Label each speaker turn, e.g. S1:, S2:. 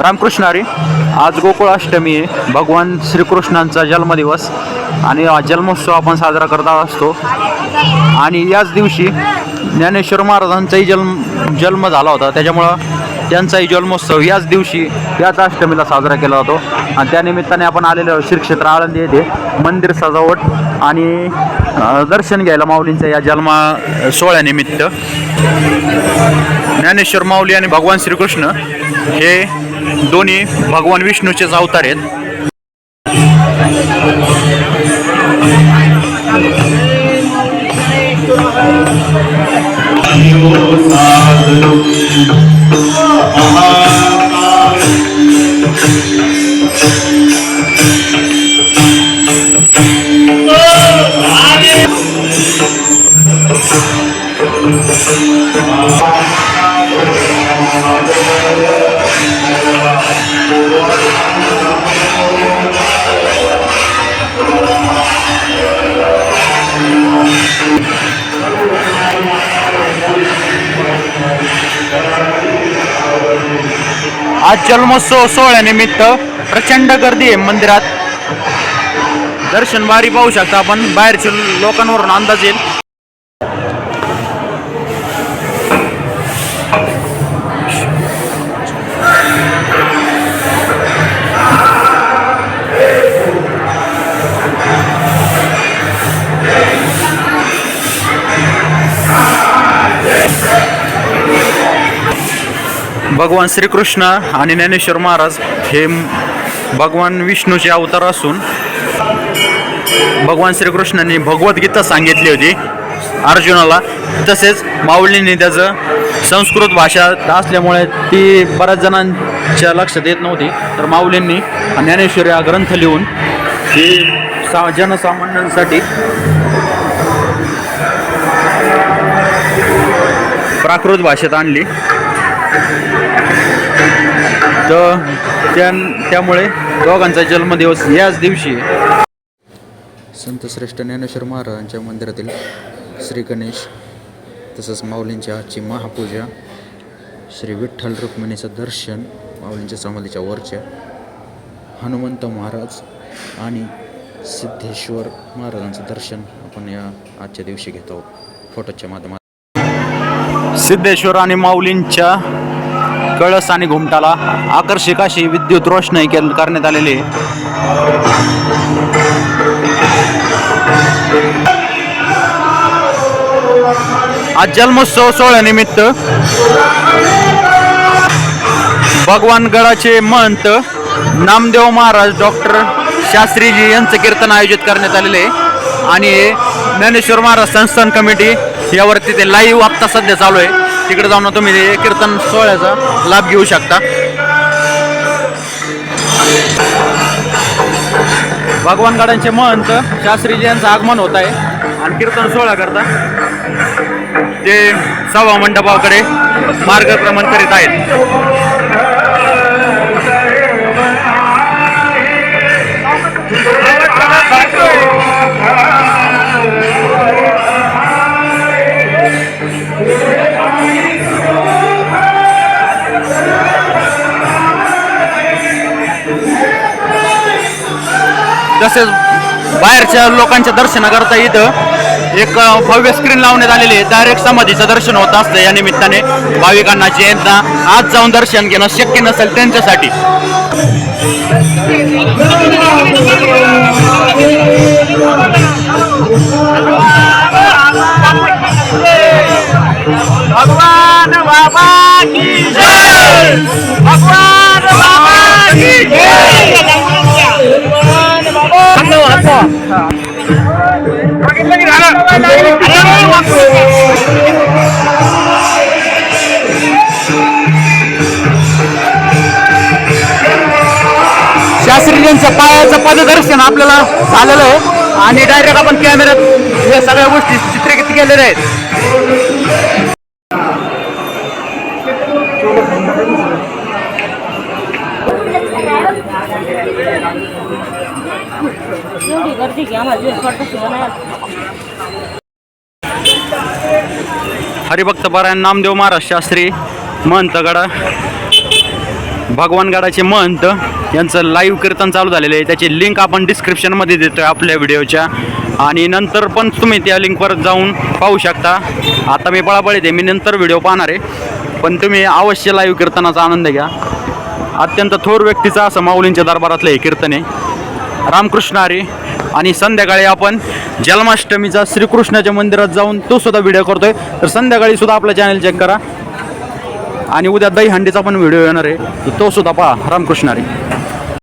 S1: रामकृष्ण हरी. आज गोकुळ अष्टमी आहे. भगवान श्रीकृष्णांचा जन्मदिवस आणि हा जन्मोत्सव आपण साजरा करत असतो. आणि याच दिवशी ज्ञानेश्वर महाराजांचाही जन्म जन्म झाला होता. त्याच्यामुळं त्यांचाही जन्मोत्सव याच दिवशी याच अष्टमीला साजरा केला जातो. आणि त्यानिमित्ताने आपण आलेलो श्रीक्षेत्र आळंदी येथे मंदिर सजावट आणि दर्शन घ्यायला माऊलींच्या या जन्मा सोहळ्यानिमित्त ज्ञानेश्वर माऊली आणि भगवान श्रीकृष्ण हे दोन्ही भगवान विष्णूचेच अवतार आहेत. आज जन्मोत्सव सोहळ्यानिमित्त प्रचंड गर्दी आहे मंदिरात. दर्शन भारी पाहू शकता आपण. बाहेरच्या लोकांवरून अंदाज येईल. भगवान श्रीकृष्ण आणि ज्ञानेश्वर महाराज हे भगवान विष्णूचे अवतार असून भगवान श्रीकृष्णांनी भगवद्गीता सांगितली होती अर्जुनाला. तसेच माऊलींनी त्याचं संस्कृत भाषा असल्यामुळे ती बऱ्याच जणांच्या लक्षात येत नव्हती. तर माऊलींनी ज्ञानेश्वर हा ग्रंथ लिहून ती सा जनसामान्यांसाठी प्राकृत भाषेत आणली. तर त्या त्यामुळे दोघांचा जन्मदिवस याच दिवशी.
S2: संत श्रेष्ठ ज्ञानेश्वर महाराजांच्या मंदिरातील श्री गणेश तसंच माऊलींच्या आजची महापूजा श्री विठ्ठल रुक्मिणीचं दर्शन माऊलींच्या समाधीच्या वरच्या हनुमंत महाराज आणि सिद्धेश्वर महाराजांचं दर्शन आपण या आजच्या दिवशी घेत फोटोच्या माध्यमात
S1: सिद्धेश्वर आणि माऊलींच्या कळस आणि घुमटाला आकर्षक अशी विद्युत रोषणाई करण्यात आलेली आहे. आज जन्मोत्सव सोहळ्यानिमित्त भगवान गडाचे महंत नामदेव महाराज डॉक्टर शास्त्रीजी यांचं कीर्तन आयोजित करण्यात आलेले आहे. आणि ज्ञानेश्वर महाराज संस्थान कमिटी यावरती ते लाईव्ह आत्ता सध्या चालू आहे. तिकडे जाऊन तुम्ही कीर्तन सोहळ्याचा लाभ घेऊ शकता. भगवान गडांचे महंत शास्त्रीजींचं आगमन होत आहे. आणि कीर्तन सोहळा करता. ते सभा मंडपाकडे मार्गक्रमण करीत आहेत. तसेच बाहेरच्या लोकांच्या दर्शनाकरता इथं एक भव्य स्क्रीन लावण्यात आलेली आहे. डायरेक्ट समाधीचं दर्शन होत असतं. या निमित्ताने भाविकांना जयंतना आज जाऊन दर्शन घेणं शक्य नसेल त्यांच्यासाठी. भगवान बाबा की जय! भगवान बाबा की शास्त्रीजींच्या पायाचं पददर्शन आपल्याला झालेलं आहे. आणि डायरेक्ट आपण कॅमेऱ्यात या सगळ्या गोष्टी चित्रकित केलेल्या आहेत. हरिभक्त परायण नामदेव महाराज शास्त्री महंतगड भगवानगडाचे महंत यांचं लाईव्ह कीर्तन चालू झालेलं आहे. त्याची लिंक आपण डिस्क्रिप्शनमध्ये देतो आहे आपल्या व्हिडिओच्या आणि नंतर पण तुम्ही त्या लिंकवर जाऊन पाहू शकता. आता मी पळापळी आहे मी नंतर व्हिडिओ पाहणार आहे. पण तुम्ही अवश्य लाईव्ह कीर्तनाचा आनंद घ्या. अत्यंत थोर व्यक्तीचा असं माऊलींच्या दरबारातलं हे कीर्तन आहे. रामकृष्ण हरी आणि संध्याकाळी आपण जन्माष्टमीचा श्रीकृष्णाच्या मंदिरात जाऊन तो सुद्धा व्हिडिओ करतोय. तर संध्याकाळी सुद्धा आपला चॅनल चेक करा. आणि उद्या दहीहंडीचा पण व्हिडिओ येणार आहे. तो सुद्धा पहा रामकृष्ण हरी